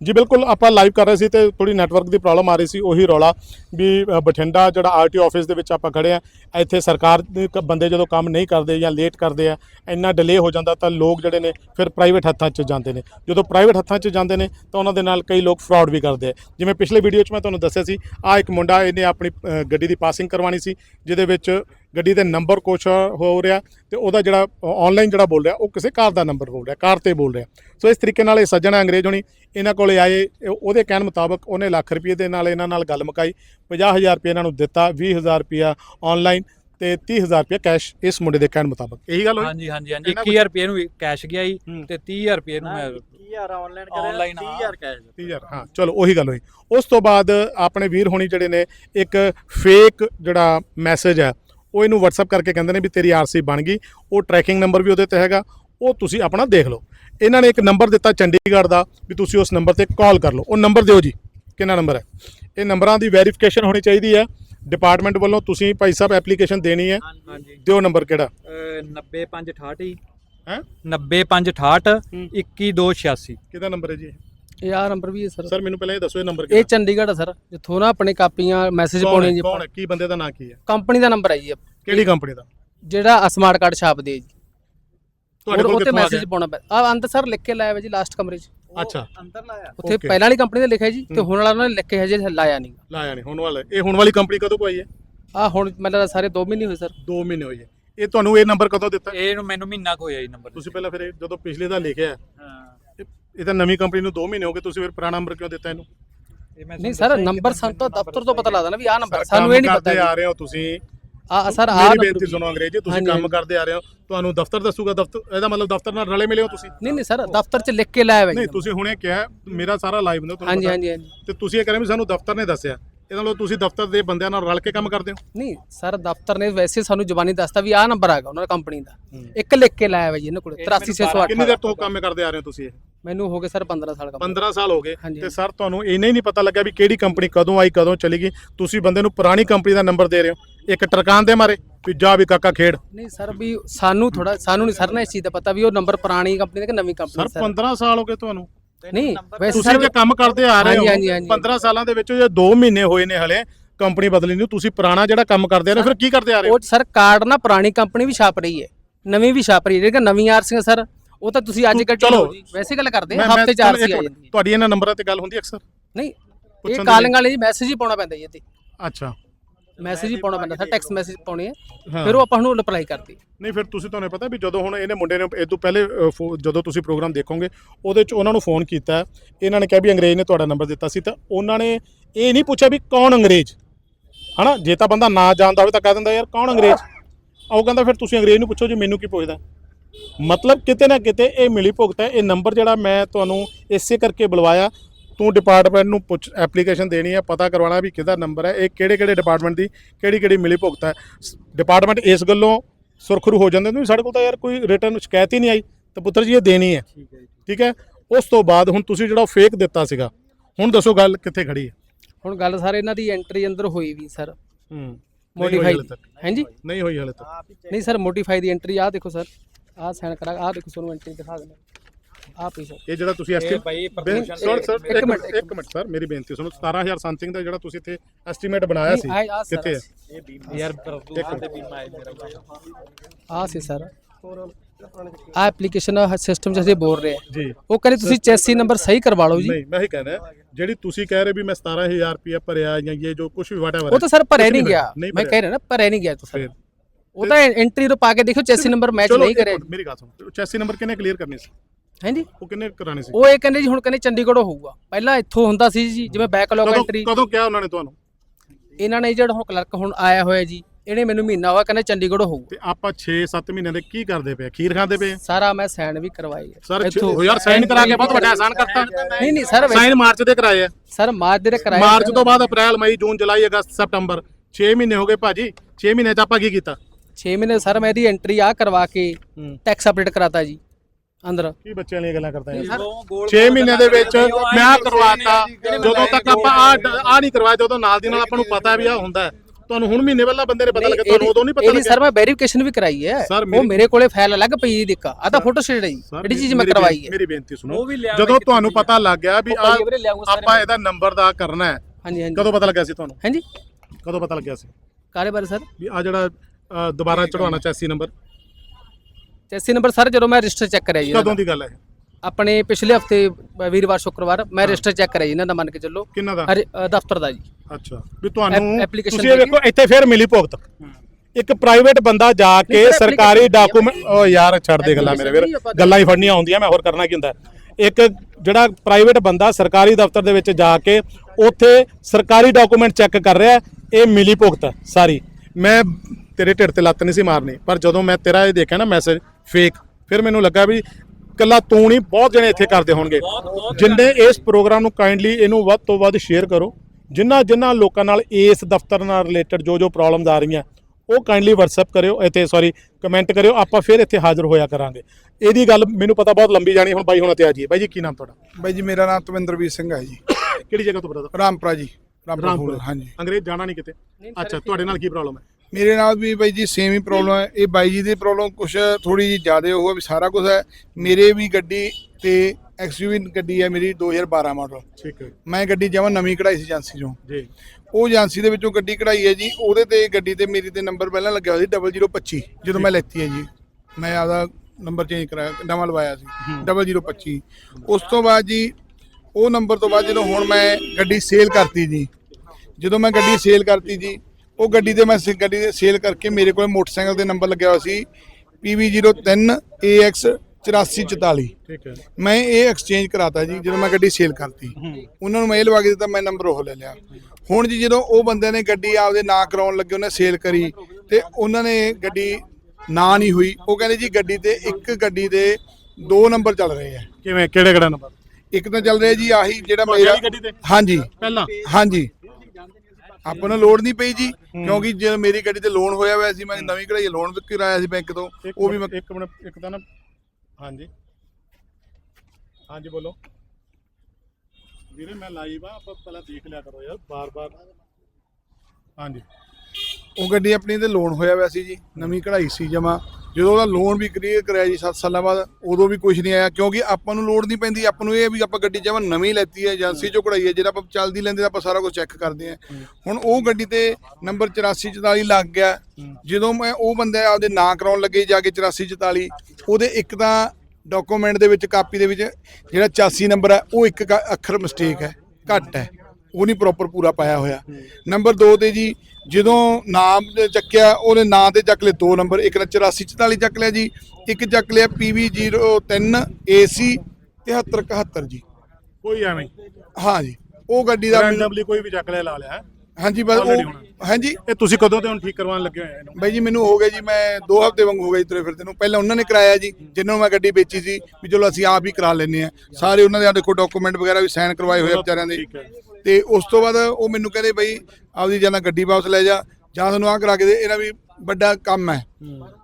ਜੀ ਬਿਲਕੁਲ ਆਪਾਂ ਲਾਈਵ ਕਰ ਰਹੇ ਸੀ ਤੇ ਥੋੜੀ ਨੈਟਵਰਕ ਦੀ ਪ੍ਰੋਬਲਮ ਆ ਰਹੀ ਸੀ, ਉਹੀ ਰੌਲਾ ਵੀ ਬਠਿੰਡਾ ਜਿਹੜਾ ਆਰਟੀਓ ਆਫਿਸ ਦੇ ਵਿੱਚ ਆਪਾਂ ਖੜੇ ਆ, ਇੱਥੇ ਸਰਕਾਰ ਦੇ ਕ- ਬੰਦੇ ਜਦੋਂ ਕੰਮ ਨਹੀਂ ਕਰਦੇ ਜਾਂ ਲੇਟ ਕਰਦੇ ਆ, ਇੰਨਾ ਡਿਲੇ ਹੋ ਜਾਂਦਾ ਤਾਂ ਲੋਕ ਜਿਹੜੇ ਨੇ ਫਿਰ ਪ੍ਰਾਈਵੇਟ ਹੱਥਾਂ 'ਚ ਜਾਂਦੇ ਨੇ। ਜਦੋਂ ਪ੍ਰਾਈਵੇਟ ਹੱਥਾਂ 'ਚ ਜਾਂਦੇ ਨੇ ਤਾਂ ਉਹਨਾਂ ਦੇ ਨਾਲ ਕਈ ਲੋਕ ਫਰਾਡ ਵੀ ਕਰਦੇ ਆ। ਜਿਵੇਂ ਪਿਛਲੇ ਵੀਡੀਓ 'ਚ ਮੈਂ ਤੁਹਾਨੂੰ ਦੱਸਿਆ ਸੀ ਆ ਇੱਕ ਮੁੰਡਾ, ਇਹਨੇ ਆਪਣੀ ਗੱਡੀ ਦੀ ਪਾਸਿੰਗ ਕਰਵਾਉਣੀ ਸੀ, ਜਿਹਦੇ ਵਿੱਚ ਗੱਡੀ ਦੇ ਨੰਬਰ ਕੁਛ ਹੋ ਰਿਹਾ ਤੇ ਉਹਦਾ ਜਿਹੜਾ ਆਨਲਾਈਨ ਜਿਹੜਾ ਬੋਲ ਰਿਹਾ ਉਹ ਕਿਸੇ ਕਾਰ ਦਾ ਨੰਬਰ ਬੋਲ ਰਿਹਾ ਕਾਰ ਤੇ ਬੋਲ ਰਿਹਾ। ਸੋ ਇਸ ਤਰੀਕੇ ਨਾਲ ਇਹ ਸੱਜਣ ਅੰਗਰੇਜ਼ ਹੋਣੀ। ਇਹਨਾਂ ਕੋਲੇ ਆਏ ਉਹਦੇ ਕਹਿਣ ਮੁਤਾਬਕ ਉਹਨੇ ਲੱਖ ਰੁਪਏ ਦੇ ਨਾਲ ਇਹਨਾਂ ਨਾਲ ਗੱਲ ਮੁਕਾਈ 50000 ਰੁਪਏ ਇਹਨਾਂ ਨੂੰ ਦਿੱਤਾ 20000 ਰੁਪਏ ਆਨਲਾਈਨ ਤੇ 30000 ਰੁਪਏ ਕੈਸ਼ ਇਸ ਮੁੰਡੇ ਦੇ ਕਹਿਣ ਮੁਤਾਬਕ। ਇਹੀ ਗੱਲ ਹੋਈ? ਹਾਂਜੀ ਹਾਂਜੀ ਹਾਂਜੀ। ਕਿੰਨਾ 21000 ਰੁਪਏ ਨੂੰ ਕੈਸ਼ ਗਿਆ ਜੀ ਹੂੰ। ਤੇ 30000 ਰੁਪਏ ਨੂੰ ਮੈਂ 20000 ਆਨਲਾਈਨ ਕਰਿਆ ਹਾਂ। 30000 ਕੈਸ਼ 30000 ਹਾਂ ਚਲੋ ਉਹੀ ਗੱਲ ਹੋਈ। ਉਸ ਤੋਂ ਬਾਅਦ ਆਪਣੇ ਵੀਰ ਹੋਣੀ ਜਿਹੜੇ ਨੇ ਇੱਕ ਫੇਕ ਜਿਹੜਾ ਮੈਸੇਜ ਹੈ ਉਹ ਇਹਨੂੰ WhatsApp ਕਰਕੇ ਕਹਿੰਦੇ ਨੇ ਵੀ ਤੇਰੀ ਆਰਸੀ ਬਣ ਗਈ ਉਹ ਟਰੈਕਿੰਗ ਨੰਬਰ ਵੀ ਉਹਦੇ ਤੇ ਹੈਗਾ ਉਹ ਤੁਸੀਂ ਆਪਣਾ ਦੇਖ ਲਓ। ਇਹਨਾਂ ਨੇ ਇੱਕ ਨੰਬਰ ਦਿੱਤਾ ਚੰਡੀਗੜ੍ਹ ਦਾ ਵੀ ਤੁਸੀਂ ਉਸ ਨੰਬਰ ਤੇ ਕਾਲ ਕਰ ਲਓ। ਉਹ ਨੰਬਰ ਦਿਓ ਜੀ ਕਿੰਨਾ ਨੰਬਰ ਹੈ? ਇਹ ਨੰਬਰਾਂ ਦੀ ਵੈਰੀਫਿਕੇਸ਼ਨ ਹੋਣੀ ਚਾਹੀਦੀ ਹੈ। ਡਿਪਾਰਟਮੈਂਟ ਵੱਲੋਂ ਤੁਸੀਂ ਭਾਈ ਸਾਹਿਬ ਐਪਲੀਕੇਸ਼ਨ ਦੇਣੀ ਹੈ। ਹਾਂਜੀ। ਦਿਓ ਨੰਬਰ ਕਿਹੜਾ? 90568 ਹੀ? ਹੈਂ? 90568 ਹੂੰ। 21286 ਕਿਹਦਾ ਨੰਬਰ ਹੈ ਜੀ ਇਹ ਆਹ ਨੰਬਰ ਵੀ ਹੈ ਸਰ। ਸਰ ਮੈਨੂੰ ਪਹਿਲਾਂ ਇਹ ਦੱਸੋ ਇਹ ਨੰਬਰ ਇਹ ਚੰਡੀਗੜ੍ਹ ਆ ਸਰ ਜਿੱਥੋਂ ਨਾ ਆਪਣੇ ਕਾਪੀਆਂ ਮੈਸੇਜ ਪਾਉਣੇ ਹੈ ਜੀ ਕੌਣ ਹੈ? ਕੀ ਬੰਦੇ ਦਾ ਨਾਂ ਕੀ ਹੈ? ਕੰਪਨੀ ਦਾ ਨੰਬਰ ਹੈ ਜੀ ਕਿਹੜੀ ਕੰਪਨੀ ਦਾ? ਜਿਹੜਾ ਸਮਾਰਟ ਕਾਰਡ ਛਾਪਦੇ ਆ ਜੀ। ਤੁਹਾਡੇ ਕੋਲ ਉੱਤੇ ਆ ਮੈਸੇਜ ਪਾਉਣਾ ਪੈ ਆ ਅੰਦਰ ਸਰ ਲਿਖ ਕੇ ਲਾਇਆ ਹੋਇਆ ਜੀ ਲਾਸਟ ਕਮਰੇ 'ਚ। ਅੱਛਾ। ਅੰਦਰ ਲਾਇਆ। ਉੱਥੇ. ਪਹਿਲਾਂ ਵਾਲੀ ਕੰਪਨੀ ਦਾ ਲਿਖਿਆ ਜੀ ਤੇ ਹੂੰ। ਹੁਣ ਵਾਲਾ ਉਹਨਾਂ ਨੇ ਲਿਖ ਕੇ ਹਜੇ ਲਾਇਆ ਨਹੀਂ ਲਾਇਆ ਨਹੀਂ ਹੁਣ ਵਾਲਾ ਇਹ ਹੁਣ ਵਾਲੀ ਕੰਪਨੀ ਕਦੋਂ ਆਈ ਹੈ? ਆ ਹੁਣ ਮੈਨੂੰ ਸਾਰੇ 2 ਮਹੀਨੇ ਹੋਏ ਸਰ। 2 ਮਹੀਨੇ ਹੋਏ। ਹੈ ਇਹ ਤੁਹਾਨੂੰ ਇਹ ਨੰਬਰ ਕਦੋਂ ਦਿੱਤਾ? ਇਹਨੂੰ ਮੈਨੂੰ ਮਹੀਨਾ ਕੁ ਹੋਇਆ ਜੀ ਨੰਬਰ ਤੁਸੀਂ ਪਹਿਲਾਂ ਫਿਰ ਇਹ ਜਦੋਂ ਪਿਛਲੇ ਦਾ ਲਿਖਿਆ ਹੈ, ਹਾਂ। ਇਹ- ਤਾਂ ਨਵੀਂ ਕੰਪਨੀ ਨੂੰ 2 ਮਹੀਨੇ ਹੋ ਗਏ ਤੁਸੀਂ ਫਿਰ ਪੁਰਾਣਾ ਨੰਬਰ ਕਿਉਂ ਦਿੱਤਾ ਇਹਨੂੰ? ਨਹੀਂ ਸਰ ਨੰਬਰ ਸਾਨੂੰ ਤਾਂ ਦਫ਼ਤਰ ਤੋਂ ਪਤਾ ਲੱਗਦਾ ਨਾ ਵੀ ਆਹ ਨੰਬਰ ਸਾਨੂੰ ਇਹ ਨਹੀਂ ਪਤਾ ਆ ਰਹੇ ਹੋ ਤੁਸੀਂ। ਆ ਸਰ ਆਹ ਮੇਰੀ ਨੰਬਰ ਬੇਨਤੀ ਸੁਣੋ ਅੰਗਰੇਜ਼ੀ ਤੁਸੀਂ ਕੰਮ। ਕਰਦੇ ਆ ਰਹੇ ਹੋ ਤੁਹਾਨੂੰ ਦਫ਼ਤਰ ਦੱਸੂਗਾ ਦਫ਼ਤਰ ਇਹਦਾ ਮਤਲਬ ਦਫ਼ਤਰ ਨਾਲ ਰਲੇ ਮਿਲੇ ਹੋ ਤੁਸੀਂ? ਨਹੀਂ ਨਹੀਂ ਸਰ ਦਫ਼ਤਰ 'ਚ ਲਿਖ ਕੇ ਲਾਇਆ ਹੋਇਆ ਨਹੀਂ ਤੁਸੀਂ ਹੁਣੇ ਕਿਹਾ ਮੇਰਾ ਸਾਰਾ ਲਾਈਵ ਹੁੰਦਾ ਤੁਹਾਨੂੰ ਹਾਂਜੀ। ਹਾਂਜੀ ਹਾਂਜੀ। ਤੇ ਤੁਸੀਂ ਇਹ ਕਹਿੰਦੇ ਵੀ ਸਾਨੂੰ ਦਫ਼ਤਰ ਨੇ ਦੱਸਿਆ। ਇਹਦਾ ਮਤਲਬ ਤੁਸੀਂ ਦਫ਼ਤਰ ਦੇ ਬੰਦਿਆਂ ਨਾਲ ਰਲ ਕੇ ਕੰਮ ਕਰਦੇ ਹੋ? ਨਹੀਂ ਸਰ ਦਫ਼ਤਰ ਨੇ ਵੈਸੇ ਸਾਨੂੰ ਜ਼ਬਾਨੀ ਦੱਸਤਾ ਵੀ ਆਹ ਨੰਬਰ ਆਗਾ ਉਹਨਾਂ ਦੀ। ਕੰਪਨੀ ਦਾ। ਇੱਕ ਲਿਖ ਕੇ ਲਾਇਆ ਜੀ ਇਹਨਾਂ ਕੋਲ ਇਹ ਮੈਨੂੰ 83608 ਕਿੰਨੀ ਦੇਰ ਤੋਂ ਕੰਮ ਕਰਦੇ ਆ ਰਹੇ ਹੋ ਤੁਸੀਂ ਇਹ? ਮੈਨੂੰ ਹੋ ਗਏ ਸਰ 15 ਸਾਲ ਕੰਮ। 15 ਸਾਲ ਹੋ ਗਏ। ਤੇ ਸਰ ਤੁਹਾਨੂੰ ਇੰਨਾ ਹੀ ਨਹੀਂ ਪਤਾ ਲੱਗਿਆ ਵੀ ਕਿਹੜੀ ਕੰਪਨੀ ਕਦੋਂ ਆਈ ਕਦੋਂ ਚਲੀ ਗਈ। ਤੁਸੀਂ ਬੰਦੇ ਨੂੰ ਪੁਰਾਣੀ ਕੰਪਨੀ ਦਾ ਨੰਬਰ ਦੇ ਰਹੇ ਹੋ। ਇੱਕ ਟਰਕਾਨ ਦੇ ਮਾਰੇ ਵੀ ਜਾ ਵੀ ਕਾਕਾ ਖੇਡ। ਨਹੀਂ ਸਰ ਵੀ ਸਾਨੂੰ ਥੋੜਾ ਸਾਨੂੰ ਨਹੀਂ ਸਰ ਨਾ ਇਸ ਚੀਜ਼ ਦਾ ਪਤਾ ਵੀ ਉਹ ਨੰਬਰ ਪੁਰਾਣੀ ਕੰਪਨੀ ਦਾ ਕਿ ਨਵੀਂ ਕੰਪਨੀ ਸਰ ਦਾ 15 ਸਾਲ ਹੋ ਗਏ ਤੁਹਾਨੂੰ। ਨਹੀਂ ਵੈਸੇ ਤੁਸੀਂ ਜੇ ਕੰਮ ਕਰਦੇ ਆ ਰਹੇ ਹੋ। ਹਾਂਜੀ, ਹਾਂਜੀ। 15 ਸਾਲਾਂ ਦੇ ਵਿੱਚ ਜੇ 2 ਮਹੀਨੇ ਹੋਏ ਨੇ ਹਲੇ ਕੰਪਨੀ ਬਦਲੀ ਨੂੰ ਤੁਸੀਂ ਪੁਰਾਣਾ ਜਿਹੜਾ ਕੰਮ ਕਰਦੇ ਆ ਰਹੇ ਹੋ, ਫਿਰ ਕੀ ਕਰਦੇ ਆ ਰਹੇ ਹੋ? ਉਹ ਸਰ ਕਾਰਡ ਨਾ ਪੁਰਾਣੀ ਕੰਪਨੀ ਵੀ ਛਾਪ ਰਹੀ ਹੈ ਨਵੀਂ ਵੀ ਛਾਪ ਰਹੀ ਹੈ। ਜਿਹੜਾ ਨਵੀਂ ਆਰਸੀਆਂ ਸਰ ਉਹ ਤਾਂ ਤੁਸੀਂ ਅੱਜ ਜੀ ਵੈਸੇ ਗੱਲ ਕਰਦੇ ਮੈਂ- ਹਫ਼ਤੇ ਚਾਰ ਚਲੋ ਸੀ ਇੱਕ ਆ ਜਾਂਦੀ ਹੈ। ਤੁਹਾਡੀ ਇਹਨਾਂ ਨੰਬਰਾਂ ਤੇ ਗੱਲ ਹੁੰਦੀ ਅਕਸਰ? ਨਹੀਂ ਇਹ ਕਾਲਿੰਗ ਵਾਲੇ ਜੀ ਮੈਸੇਜ ਹੀ ਪਾਉਣਾ ਪੈਂਦਾ ਜੀ ਇਹਤੇ ਅੱਛਾ। ਮੈਸੇਜ ਹੀ ਪਾਉਣਾ ਪੈਂਦਾ ਸਰ ਟੈਕਸਟ ਮੈਸੇਜ ਪਾਉਣੇ ਹੈ। ਹਾਂ। ਫਿਰ ਉਹ ਆਪਾਂ ਨੂੰ ਰਿਪਲਾਈ ਕਰਦੀ। ਨਹੀਂ ਫਿਰ ਤੁਸੀਂ ਤੁਹਾਨੂੰ ਪਤਾ ਵੀ ਜਦੋਂ ਹੁਣ ਇਹਨੇ ਮੁੰਡੇ ਨੇ ਇਹ ਤੋਂ ਪਹਿਲੇ ਫੋ- ਜਦੋਂ ਤੁਸੀਂ ਪ੍ਰੋਗਰਾਮ ਦੇਖੋਗੇ ਉਹਦੇ ਚ ਉਹਨਾਂ ਨੂੰ ਫੋਨ ਕੀਤਾ ਇਹਨਾਂ ਨੇ ਕਿਹਾ ਵੀ ਅੰਗਰੇਜ਼ ਨੇ ਤੁਹਾਡਾ ਨੰਬਰ ਦਿੱਤਾ ਸੀ ਤਾਂ ਉਹਨਾਂ ਨੇ ਇਹ ਨਹੀਂ ਪੁੱਛਿਆ ਵੀ ਕੌਣ ਅੰਗਰੇਜ਼? ਹਨਾ ਜੇ ਤਾਂ ਬੰਦਾ ਨਾ ਜਾਣਦਾ ਹੋਵੇ ਤਾਂ ਕਹਿ ਦਿੰਦਾ ਯਾਰ ਕੌਣ ਅੰਗਰੇਜ਼? ਉਹ ਕਹਿੰਦਾ ਫਿਰ ਤੁਸੀਂ ਅੰਗਰੇਜ਼ ਨੂੰ ਪੁੱਛੋ ਜੀ ਮੈਨੂੰ ਕੀ ਪੁੱਛਦਾ? ਮਤਲਬ ਕਿਤੇ ਨਾ ਕਿਤੇ ਇਹ ਮਿਲੀ ਭੁਗਤ ਹੈ। ਇਹ ਨੰਬਰ ਜਿਹੜਾ ਮੈਂ ਤੁਹਾਨੂੰ ਇਸੇ ਕਰਕੇ ਬੁਲਵਾਇਆ ਤੂੰ ਡਿਪਾਰਟਮੈਂਟ ਨੂੰ ਪੁੱਛ ਐਪਲੀਕੇਸ਼ਨ ਦੇਣੀ ਹੈ ਪਤਾ ਕਰਵਾਉਣਾ ਵੀ ਕਿਹਦਾ ਨੰਬਰ ਹੈ ਇਹ ਕਿਹੜੇ ਕਿਹੜੇ ਡਿਪਾਰਟਮੈਂਟ ਦੀ ਕਿਹੜੀ ਕਿਹੜੀ ਮਿਲੀ ਭੁਗਤ ਹੈ। ਡਿਪਾਰਟਮੈਂਟ ਇਸ ਗੱਲੋਂ ਸੁਰਖਰੂ ਹੋ ਜਾਂਦੇ ਨੇ ਵੀ ਸਾਡੇ ਕੋਲ ਤਾਂ ਯਾਰ ਕੋਈ ਰਿਟਰਨ ਸ਼ਿਕਾਇਤ ਹੀ ਨਹੀਂ ਆਈ ਤਾਂ ਪੁੱਤਰ ਜੀ ਇਹ ਦੇਣੀ ਹੈ। ਠੀਕ ਹੈ ਜੀ ਠੀਕ। ਹੈ? ਉਸ ਤੋਂ ਬਾਅਦ ਹੁਣ ਤੁਸੀਂ ਜਿਹੜਾ ਫੇਕ ਦਿੱਤਾ ਸੀਗਾ ਹੁਣ ਦੱਸੋ ਗੱਲ ਕਿੱਥੇ ਖੜੀ ਹੈ? ਹੁਣ ਗੱਲ ਸਰ ਇਹਨਾਂ ਦੀ ਐਂਟਰੀ ਅੰਦਰ ਹੋਈ ਵੀ ਸਰ। ਹੂੰ ਮੋਡੀਫਾਈ। ਹਾਂਜੀ? ਨਹੀਂ ਹੋਈ ਹਲੇ ਤੱਕ। ਨਹੀਂ ਸਰ ਮੋਡੀਫਾਈ ਦੀ ਐਂਟਰੀ ਆਹ ਦੇਖੋ ਸਰ। ਆਹ ਸਾਈਨ ਕਰਾ ਆਹ ਦੇਖੋ ਤੁਹਾਨੂੰ ਐਂਟਰੀ ਦਿਖਾ ਦਿੰਦਾ ਆਹ ਪੀ ਸਰ। ਇਹ ਜਿਹੜਾ ਤੁਸੀਂ ਐਸਟੀਮੇਟ ਭਾਈ ਪ੍ਰਦੂਸ਼ਣ ਸਰ ਸਰ ਇੱਕ ਮਿੰਟ, ਇੱਕ ਮਿੰਟ ਸਰ ਮੇਰੀ ਬੇਨਤੀ ਸੁਣੋ 17000 ਸਮਥਿੰਗ ਦਾ ਜਿਹੜਾ ਤੁਸੀਂ ਇੱਥੇ ਐਸਟੀਮੇਟ ਬਣਾਇਆ ਸੀ ਕਿੱਥੇ ਹੈ? ਇਹ ਬੀਮਾ ਯਾਰ ਪ੍ਰਦੂਸ਼ਣ ਤੇ ਬੀਮਾ ਹੈ ਮੇਰਾ ਆਹ ਸੀ ਸਰ। ਆਹ ਐਪਲੀਕੇਸ਼ਨ ਸਿਸਟਮ 'ਚ ਅਸੀਂ ਬੋਲ ਰਹੇ ਹਾਂ। ਜੀ। ਉਹ ਕਹਿੰਦੇ ਤੁਸੀਂ ਚੈਸੀ ਨੰਬਰ ਸਹੀ ਕਰਵਾ ਲਓ ਜੀ। ਨਹੀਂ ਮੈਂ ਹੀ ਕਹਿਣਾ ਜਿਹੜੀ ਤੁਸੀਂ ਕਹਿ ਰਹੇ ਵੀ ਮੈਂ 17000 ਰੁਪਏ ਭਰਿਆ ਜਾਂ ਇਹ ਜੋ ਕੁਝ ਵੀ ਵਾਟਐਵਰ ਉਹ ਤਾਂ ਸਰ ਭਰਿਆ ਨਹੀਂ ਗਿਆ। ਮੈਂ। ਕਹਿ ਰਿਹਾ ਨਾ ਭਰਿਆ ਨਹੀਂ ਗਿਆ ਤੁਸੀਂ ਫਿਰ ਉਹ ਤਾਂ ਐਂਟਰੀ ਤੋਂ ਪਾ ਕੇ ਦੇਖੋ ਚੈਸੀ ਨੰਬਰ ਮੈਚ ਨਹੀਂ ਕਰਿਆ ਮੇਰੀ ਗੱਲ ਸੁਣੋ। ਚੈਸੀ ਨੰਬਰ ਕਿਹਨੇ ਕਲੀਅਰ ਕਰਨੀ ਸੀ? ਹਾਂਜੀ। ਉਹ ਕਿੰਨੇ ਕਰਾਣੇ ਸੀ? ਉਹ ਇਹ ਕਹਿੰਦੇ ਜੀ ਹੁਣ ਕਹਿੰਦੇ ਚੰਡੀਗੜ੍ਹੋਂ ਹੋਊਗਾ। ਪਹਿਲਾਂ ਇੱਥੋਂ ਹੁੰਦਾ ਸੀ ਜੀ ਜਿਵੇਂ ਬੈਕਲੌਗ ਕਦੋਂ ਐਂਟਰੀ ਕਦੋਂ ਕਿਹਾ ਉਹਨਾਂ ਨੇ ਤੁਹਾਨੂੰ? ਇਹਨਾਂ ਨੇ ਜਿਹੜਾ ਹੁਣ ਕਲਰਕ ਹੁਣ ਆਇਆ ਹੋਇਆ ਜੀ ਇਹਨੇ ਮੈਨੂੰ ਮਹੀਨਾ ਹੋਇਆ ਕਹਿੰਦੇ ਚੰਡੀਗੜ੍ਹੋਂ ਹੋਊਗਾ। ਤੇ ਆਪਾਂ 6-7 ਮਹੀਨਿਆਂ ਦੇ ਕੀ ਕਰਦੇ ਪਏ ਖੀਰ ਖਾਂਦੇ ਪਏ ਸਾਰਾ ਮੈਂ ਸਾਈਨ ਵੀ ਕਰਵਾਈ ਹੈ। ਸਰ ਇੱਥੋਂ ਯਾਰ ਸਾਈਨ ਕਰਾ ਕੇ ਬਹੁਤ ਵੱਡਾ ਆਸਾਨ ਕਰਤਾ। ਨਹੀਂ ਨਹੀਂ ਸਰ ਸਾਈਨ ਮਾਰਚ ਦੇ ਕਰਾਏ ਆ। ਸਰ ਮਾਰਚ ਦੇ ਕਰਾਇਆ ਮਾਰਚ ਤੋਂ ਬਾਅਦ ਅਪ੍ਰੈਲ ਮਈ ਜੂਨ ਜੁਲਾਈ ਅਗਸਤ ਸਤੰਬਰ 6 ਮਹੀਨੇ ਹੋ ਗਏ ਭਾਜੀ। 6 ਮਹੀਨੇ ਚ ਆਪਾਂ ਕੀ ਕੀਤਾ? 6 ਮਹੀਨੇ ਸਰ ਮੈਂ ਇਹਦੀ ਐਂਟਰੀ ਆ ਕਰਵਾ ਕੇ ਟੈਕਸ ਅਪਡੇਟ ਕਰਾਤਾ ਜੀ। ਅੰਦਰ। ਕੀ ਬੱਚਿਆਂ ਵਾਲੀਆਂ ਗੱਲਾਂ ਕਰਦਾ ਯਾਰ ਗੋਲ 6 ਮਹੀਨੇ ਦੇ ਵਿੱਚ ਮੈਂ ਆ ਕਰਵਾਤਾ ਜਦੋਂ ਤੱਕ ਆਪਾਂ ਆ ਆ ਨਹੀਂ ਕਰਵਾਇਆ ਜਦੋਂ ਨਾਲ ਦੀ ਨਾਲ ਆਪਾਂ ਨੂੰ ਪਤਾ ਵੀ ਆ ਹੁੰਦਾ ਹੈ। ਤੁਹਾਨੂੰ ਹੁਣ ਮਹੀਨੇ ਪਹਿਲਾਂ ਬੰਦੇ ਨੇ ਪਤਾ ਲੱਗਿਆ ਤੁਹਾਨੂੰ ਉਦੋਂ ਨਹੀਂ ਪਤਾ ਇਹਦੀ ਲੱਗਿਆ। ਸਰ ਮੈਂ ਵੈਰੀਫਿਕੇਸ਼ਨ ਵੀ ਕਰਾਈ ਹੈ। ਉਹ ਮੇਰੀ- ਮੇਰੇ ਕੋਲੇ ਫਾਈਲ ਅਲੱਗ ਪਈ ਹੈ ਦੇਖਾ। ਆ ਤਾਂ ਫੋਟੋ ਸਟੇਟ ਹੈ ਜੀ। ਜਿਹੜੀ ਚੀਜ਼ ਮੈਂ ਮੇਰੀ ਕਰਵਾਈ ਬੇਨਤੀ- ਹੈ। ਮੇਰੀ ਬੇਨਤੀ ਸੁਣੋ। ਉਹ ਵੀ ਲਿਆ ਜਦੋਂ ਤੁਹਾਨੂੰ ਪਤਾ ਲੱਗ ਗਿਆ ਵੀ ਉਹ ਆ ਭਾਈ ਵੀਰੇ ਲਿਆਊਂਗਾ ਸਾਰੇ ਆਪਾਂ ਇਹਦਾ ਨੰਬਰ ਦਾ ਕਰਨਾ ਹੈ। ਹਾਂਜੀ ਹਾਂਜੀ। ਕਦੋਂ ਪਤਾ ਲੱਗਿਆ ਸੀ ਤੁਹਾਨੂੰ? ਹਾਂਜੀ। ਕਦੋਂ ਪਤਾ ਲੱਗਿਆ ਸੀ? ਕਾਰੇ ਬਾਰੇ ਸਰ? ਵੀ ਆ ਜਿਹੜਾ ਅ, ਦੁਬਾਰਾ ਚੜਾਉਣਾ chassis number chassis number sir ਜਦੋਂ ਮੈਂ ਰਜਿਸਟਰ ਚੈੱਕ ਕਰਿਆ ਜੀ ਇਹਨਾਂ ਕਦੋਂ ਦਾ। ਗੱਲ ਹੈ ਇਹ? ਆਪਣੇ ਪਿਛਲੇ ਹਫ਼ਤੇ ਵੀਰਵਾਰ ਸ਼ੁੱਕਰਵਾਰ ਮੈਂ ਰਜਿਸਟਰ ਚੈੱਕ ਕਰਿਆ ਜੀ ਇਹਨਾਂ ਦਾ ਮੰਨ ਕੇ ਚੱਲੋ। ਕਿੰਨਾ ਦਾ? ਹਰ ਅ, ਦਫ਼ਤਰ ਦਾ ਜੀ। ਅੱਛਾ। ਵੀ ਤੁਹਾਨੂੰ ਐਪ- application ਤੁਸੀਂ ਇਹ? ਵੇਖੋ ਇੱਥੇ ਫਿਰ ਮਿਲੀ ਭੁਗਤ। ਇੱਕ ਪ੍ਰਾਈਵੇਟ ਬੰਦਾ ਜਾ ਕੇ sir, ਸਰਕਾਰੀ application ਡਾਕੂਮੈਂਟ ਓ ਯਾਰ ਛੱਡ ਦੇ ਗੱਲਾਂ ਮੇਰੇ ਵੀਰ। ਨਹੀਂ ਆਪਾਂ- ਗੱਲਾਂ ਹੀ ਫੜਨੀਆਂ ਆਉਂਦੀਆਂ ਮੈਂ ਹੋਰ ਕਰਨਾ ਕੀ ਹੁੰਦਾ? ਇੱਕ ਜਿਹੜਾ ਪ੍ਰਾਈਵੇਟ ਬੰਦਾ ਸਰਕਾਰੀ ਦਫ਼ਤਰ ਦੇ ਵਿੱਚ ਜਾ ਕੇ ਉੱਥੇ ਸਰਕਾਰੀ ਡਾਕੂਮੈਂਟ ਚੈੱਕ ਕਰ ਰਿਹਾ ਹੈ, ਇਹ ਮਿਲੀ ਭੁਗਤ ਹੈ ਸਾਰੀ। ਮੈਂ ਤੇਰੇ ਢਿੱਡ ਤੇ ਲੱਤ ਨਹੀਂ ਸੀ ਮਾਰਨੀ ਪਰ ਜਦੋਂ ਮੈਂ ਤੇਰਾ ਇਹ ਦੇਖਿਆ ਨਾ ਮੈਸੇਜ ਫੇਕ ਫਿਰ ਮੈਨੂੰ ਲੱਗਾ ਵੀ ਕੱਲਾ ਤੂੰ ਨਹੀਂ ਬਹੁਤ ਜਣੇ ਇੱਥੇ ਕਰਦੇ ਹੋਣਗੇ। ਜਿੰਨੇ ਇਸ ਪ੍ਰੋਗਰਾਮ ਨੂੰ ਕਾਈਂਡਲੀ ਇਹਨੂੰ ਵੱਧ ਤੋਂ ਵੱਧ ਸ਼ੇਅਰ ਕਰੋ। ਜਿਨ੍ਹਾਂ ਜਿਨ੍ਹਾਂ ਲੋਕਾਂ ਨਾਲ ਇਸ ਦਫ਼ਤਰ ਨਾਲ ਰਿਲੇਟਡ ਜੋ ਜੋ ਪ੍ਰੋਬਲਮਸ ਆ ਰਹੀਆਂ ਉਹ ਕਾਈਂਡਲੀ WhatsApp ਕਰਿਓ ਇੱਥੇ ਸੌਰੀ ਕਮੈਂਟ ਕਰਿਓ ਆਪਾਂ ਫਿਰ ਇੱਥੇ ਹਾਜ਼ਰ ਹੋਇਆ ਕਰਾਂਗੇ। ਇਹਦੀ ਗੱਲ ਮੈਨੂੰ ਪਤਾ ਬਹੁਤ ਲੰਬੀ ਜਾਣੀ ਹੁਣ ਬਾਈ ਹੁਣ ਤੇ ਆ ਜਾਈਏ। ਬਾਈ ਜੀ ਕੀ ਨਾਮ ਤੁਹਾਡਾ? ਬਾਈ ਜੀ ਮੇਰਾ ਨਾਮ ਤਵਿੰਦਰਵੀਰ ਸਿੰਘ ਹੈ ਜੀ। ਕਿਹੜੀ ਜਗ੍ਹਾ ਤੋਂ ਬ੍ਰਦਰ ਰਾਮਪੁਰਾ ਜੀ ਰਾਮਪੁਰਾ ਰਾਮਪੁਰ। ਫੂਲ, ਹਾਂਜੀ। ਅੰਗਰੇਜ਼ ਜਾਣਾ ਨਹੀਂ ਕਿਤੇ? ਅੱਛਾ ਤੁਹਾਡੇ ਨਾਲ ਕੀ ਪ੍ਰੋਬਲਮ ਹੈ? ਮੇਰੇ ਨਾਲ ਵੀ ਬਾਈ ਜੀ ਸੇਮ ਹੀ ਪ੍ਰੋਬਲਮ ਹੈ। ਇਹ ਬਾਈ ਜੀ ਦੀ ਪ੍ਰੋਬਲਮ ਕੁਛ ਥੋੜੀ ਜੀ ਜ਼ਿਆਦਾ ਉਹ ਹੈ ਵੀ ਸਾਰਾ ਕੁਝ ਹੈ। ਮੇਰੇ ਵੀ ਗੱਡੀ ਤੇ ਐਕਸਯੂਵੀ ਗੱਡੀ ਹੈ ਮੇਰੀ 2012 ਮਾਡਲ ਠੀਕ ਹੈ। ਮੈਂ ਗੱਡੀ ਜਮਾਂ ਨਵੀਂ ਕਢਾਈ ਸੀ ਏਜੰਸੀ ਚੋਂ। ਜੀ। ਉਹ ਏਜੰਸੀ ਦੇ ਵਿੱਚੋਂ ਗੱਡੀ ਕਢਾਈ ਹੈ ਜੀ। ਉਹਦੇ ਤੇ ਗੱਡੀ ਤੇ ਮੇਰੀ ਤੇ ਨੰਬਰ ਪਹਿਲਾਂ ਲੱਗਿਆ ਹੋਇਆ ਸੀ 0025 ਜਦੋਂ ਮੈਂ ਲੈਤੀ ਹੈ ਜੀ। ਮੈਂ ਆਪਦਾ ਨੰਬਰ ਚੇਂਜ ਕਰਾਇਆ ਨਵਾਂ ਲਵਾਇਆ ਸੀ। 0025 ਉਸ ਤੋਂ ਬਾਅਦ ਜੀ ਉਹ ਨੰਬਰ ਤੋਂ ਬਾਅਦ ਜਦੋਂ ਹੁਣ ਮੈਂ ਗੱਡੀ ਸੇਲ ਕਰਤੀ ਜੀ ਜਦੋਂ ਮੈਂ ਗੱਡੀ ਸੇਲ ਕਰਤੀ ਜੀ ਉਹ ਗੱਡੀ ਤੇ ਮੈਂ ਗੱਡੀ ਦੇ ਸੇਲ ਕਰਕੇ ਮੇਰੇ ਕੋਲ ਮੋਟਰਸਾਈਕਲ ਦੇ ਨੰਬਰ ਲੱਗਿਆ ਹੋਇਆ ਸੀ PV03 AX 8444 ਠੀਕ ਹੈ। ਮੈਂ ਇਹ ਐਕਸਚੇਂਜ ਕਰਾਤਾ ਜੀ ਜਦੋਂ ਮੈਂ ਗੱਡੀ ਸੇਲ ਕਰਤੀ। ਉਹਨਾਂ ਨੂੰ ਮੈਂ ਇਹ ਲਵਾ ਕੇ ਦਿੱਤਾ ਮੈਂ ਨੰਬਰ ਉਹ ਲੈ ਲਿਆ। ਹੁਣ ਜੀ ਜਦੋਂ ਉਹ ਬੰਦਿਆਂ ਨੇ ਗੱਡੀ ਆਪਦੇ ਨਾਂ ਕਰਾਉਣ ਲੱਗੇ ਉਹਨੇ ਸੇਲ ਕਰੀ ਤੇ ਉਹਨਾਂ ਨੇ ਗੱਡੀ ਨਾਂ ਨਹੀਂ ਹੋਈ। ਉਹ ਕਹਿੰਦੇ ਜੀ ਗੱਡੀ ਤੇ ਇੱਕ ਗੱਡੀ ਦੇ ਦੋ ਨੰਬਰ ਚੱਲ ਰਹੇ ਆ। ਕਿਵੇਂ ਕਿਹੜੇ ਕਿਹੜਾ ਨੰਬਰ? ਇੱਕ ਤਾਂ ਚੱਲ ਰਿਹਾ ਜੀ ਆਹੀ ਜਿਹੜਾ ਮੇਰਾ ਹਾਂਜੀ। ਪਹਿਲਾਂ? ਹਾਂਜੀ। ਆਪਾਂ ਨੂੰ ਲੋੜ ਨਹੀਂ ਪਈ ਜੀ ਕਿਉਂਕਿ ਜੇ ਮੇਰੀ ਗੱਡੀ ਤੇ ਲੋਨ ਹੋਇਆ ਹੋਇਆ ਸੀ ਮੈਂ ਨਵੀਂ ਕਢਾਈ ਲੋਨ ਕਰਾਇਆ ਸੀ ਬੈਂਕ ਤੋਂ ਉਹ ਵੀ ਮੈਂ ਇੱਕ ਮਿੰਟ ਇੱਕ ਤਾਂ ਨਾ ਹਾਂਜੀ। ਹਾਂਜੀ ਬੋਲੋ। ਵੀਰੇ ਮੈਂ ਲਾਈਵ ਆ ਆਪਾਂ ਪਹਿਲਾਂ ਦੇਖ ਲਿਆ ਕਰੋ ਯਾਰ ਬਾਰ-ਬਾਰ। ਹਾਂਜੀ। ਉਹ ਗੱਡੀ ਆਪਣੀ ਤੇ ਲੋਨ ਹੋਇਆ ਹੋਇਆ ਸੀ ਜੀ ਨਵੀਂ ਕਢਾਈ ਸੀ ਜਮਾ। ਜਦੋਂ ਉਹਦਾ ਲੋਨ ਵੀ ਕਲੀਅਰ ਕਰਾਇਆ ਜੀ 7 ਸਾਲਾਂ ਬਾਅਦ ਉਦੋਂ ਵੀ ਕੁਝ ਨਹੀਂ ਆਇਆ ਕਿਉਂਕਿ ਆਪਾਂ ਨੂੰ ਲੋੜ ਨਹੀਂ ਪੈਂਦੀ। ਆਪਾਂ ਨੂੰ ਇਹ ਵੀ ਆਪਾਂ ਗੱਡੀ ਜਮਾ ਨਵੀਂ ਲੈਤੀ ਹੈ ਏਜੰਸੀ ਚੋਂ ਕਢਾਈ ਹੈ ਜਿਹੜਾ ਆਪਾਂ ਚੱਲਦੀ ਲੈਂਦੇ ਆਪਾਂ ਸਾਰਾ ਕੁਝ ਚੈੱਕ ਕਰਦੇ ਹਾਂ। ਹੁਣ ਉਹ ਗੱਡੀ ਤੇ ਨੰਬਰ 8444 ਲੱਗ ਗਿਆ। ਜਦੋਂ ਮੈਂ ਉਹ ਬੰਦੇ ਆਪਦੇ ਨਾਂ ਕਰਾਉਣ ਲੱਗੇ ਜਾ ਕੇ 8444 ਉਹਦੇ ਇੱਕ ਤਾਂ ਡਾਕੂਮੈਂਟ ਦੇ ਵਿੱਚ ਕਾਪੀ ਦੇ ਵਿੱਚ ਜਿਹੜਾ 84 ਨੰਬਰ ਹੈ ਉਹ ਇੱਕ ਅੱਖਰ ਮਿਸਟੇਕ ਹੈ ਘੱਟ ਹੈ। ਉਹ ਨਹੀਂ ਪ੍ਰੋਪਰ ਪੂਰਾ ਪਾਇਆ ਹੋਇਆ। ਨੰਬਰ 2 ਤੇ ਜੀ ਜਦੋਂ ਨਾਮ ਚੱਕਿਆ ਉਹਨੇ ਨਾਂ ਤੇ ਚੱਕ ਲਏ ਦੋ ਨੰਬਰ ਇੱਕ ਨਾ 84 44 ਚੱਕ ਲਿਆ ਜੀ ਇੱਕ ਚੱਕ ਲਿਆ PV03 AC 7371 ਜੀ। ਕੋਈ ਐਵੇਂ। ਹਾਂ ਜੀ ਉਹ ਗੱਡੀ ਦਾ ਰੈਂਡਮਲੀ ਕੋਈ ਵੀ ਚੱਕ ਲਿਆ ਲਾ ਲਿਆ ਹੈਂ? ਹਾਂਜੀ ਬਸ already ਉਹ। ਹਾਂਜੀ। ਇਹ ਤੁਸੀਂ ਕਦੋਂ ਤੇ ਹੁਣ ਠੀਕ ਕਰਵਾਉਣ ਲੱਗੇ ਹੋਏ ਆ ਇਹਨੂੰ ਬਾਈ ਜੀ ਮੈਨੂੰ ਹੋ ਗਿਆ ਜੀ ਮੈਂ 2 ਹਫ਼ਤੇ ਵਾਂਗੂ ਹੋ ਗਿਆ ਜੀ ਤੁਰੇ ਫਿਰਦੇ ਨੂੰ। ਪਹਿਲਾਂ ਉਹਨਾਂ ਨੇ ਕਰਾਇਆ ਜੀ ਜਿਨ੍ਹਾਂ ਨੂੰ ਮੈਂ ਗੱਡੀ ਵੇਚੀ ਸੀ ਵੀ ਚਲੋ ਅਸੀਂ ਆਪ ਹੀ ਕਰਾ ਲੈਂਦੇ ਆ ਸਾਰੇ ਉਹਨਾਂ ਦੇ ਆ ਦੇਖੋ ਡਾਕੂਮੈਂਟ ਵਗੈਰਾ ਵੀ ਸਾਈਨ ਕਰਵਾਏ ਹੋਏ ਆ ਵਿਚਾਰਿਆਂ ਦੇ। ਠੀਕ ਹੈ। ਤੇ ਉਸ ਤੋਂ ਬਾਅਦ ਉਹ ਮੈਨੂੰ ਕਹਿੰਦੇ ਬਈ ਆਪਦੀ ਜਾਂ ਤਾਂ ਗੱਡੀ ਵਾਪਸ ਲੈ ਜਾ ਜਾਂ ਤੁਹਾਨੂੰ ਆ ਕਰਾ ਕੇ ਦੇ ਇਹਨਾਂ ਵੀ ਵੱਡਾ ਕੰਮ ਹੈ।